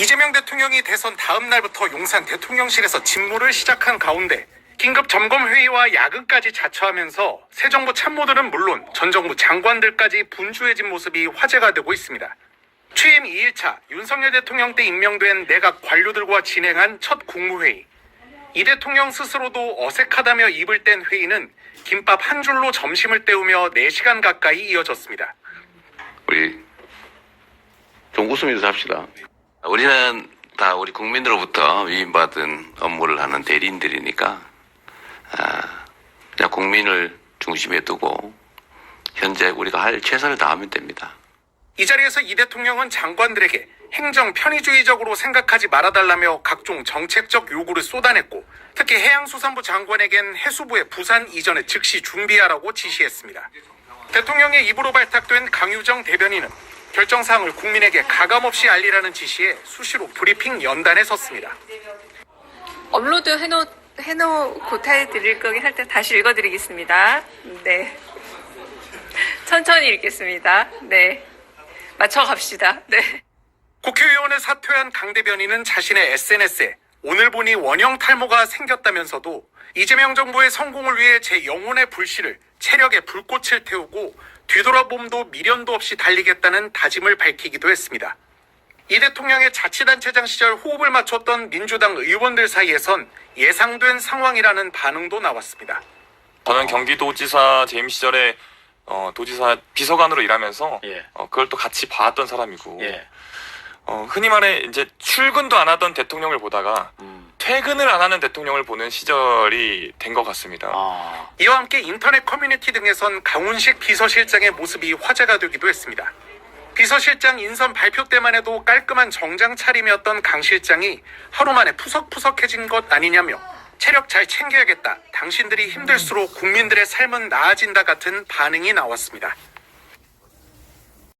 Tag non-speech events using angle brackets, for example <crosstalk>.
이재명 대통령이 대선 다음 날부터 용산 대통령실에서 직무를 시작한 가운데 긴급 점검 회의와 야근까지 자처하면서 새 정부 참모들은 물론 전 정부 장관들까지 분주해진 모습이 화제가 되고 있습니다. 취임 2일차 윤석열 대통령 때 임명된 내각 관료들과 진행한 첫 국무회의. 이 대통령 스스로도 어색하다며 입을 뗀 회의는 김밥 한 줄로 점심을 때우며 4시간 가까이 이어졌습니다. 우리 좀 웃으면서 합시다. 우리는 다 우리 국민들로부터 위임받은 업무를 하는 대리인들이니까 아, 그냥 국민을 중심에 두고 현재 우리가 할 최선을 다하면 됩니다. 이 자리에서 이 대통령은 장관들에게 행정 편의주의적으로 생각하지 말아달라며 각종 정책적 요구를 쏟아냈고 특히 해양수산부 장관에겐 해수부의 부산 이전에 즉시 준비하라고 지시했습니다. 대통령의 입으로 발탁된 강유정 대변인은 결정사항을 국민에게 가감없이 알리라는 지시에 수시로 브리핑 연단에 섰습니다. 업로드 해놓, 해놓고 타해드릴 거긴 할 때 다시 읽어드리겠습니다. 네. <laughs> 천천히 읽겠습니다. 네. 맞춰갑시다. 네. 국회의원을 사퇴한 강 대변인은 자신의 SNS에 오늘 보니 원형 탈모가 생겼다면서도 이재명 정부의 성공을 위해 제 영혼의 불씨를 체력의 불꽃을 태우고 뒤돌아봄도 미련도 없이 달리겠다는 다짐을 밝히기도 했습니다. 이 대통령의 자치단체장 시절 호흡을 맞췄던 민주당 의원들 사이에선 예상된 상황이라는 반응도 나왔습니다. 저는 경기도지사 재임 시절에 어, 도지사 비서관으로 일하면서 예. 어, 그걸 또 같이 봐왔던 사람이고 예. 어, 흔히 말해 이제 출근도 안 하던 대통령을 보다가 음. 퇴근을 안 하는 대통령을 보는 시절이 된 것 같습니다. 아. 이와 함께 인터넷 커뮤니티 등에선 강훈식 비서실장의 모습이 화제가 되기도 했습니다. 비서실장 인선 발표 때만 해도 깔끔한 정장 차림이었던 강 실장이 하루 만에 푸석푸석해진 것 아니냐며 체력 잘 챙겨야겠다. 당신들이 힘들수록 국민들의 삶은 나아진다 같은 반응이 나왔습니다.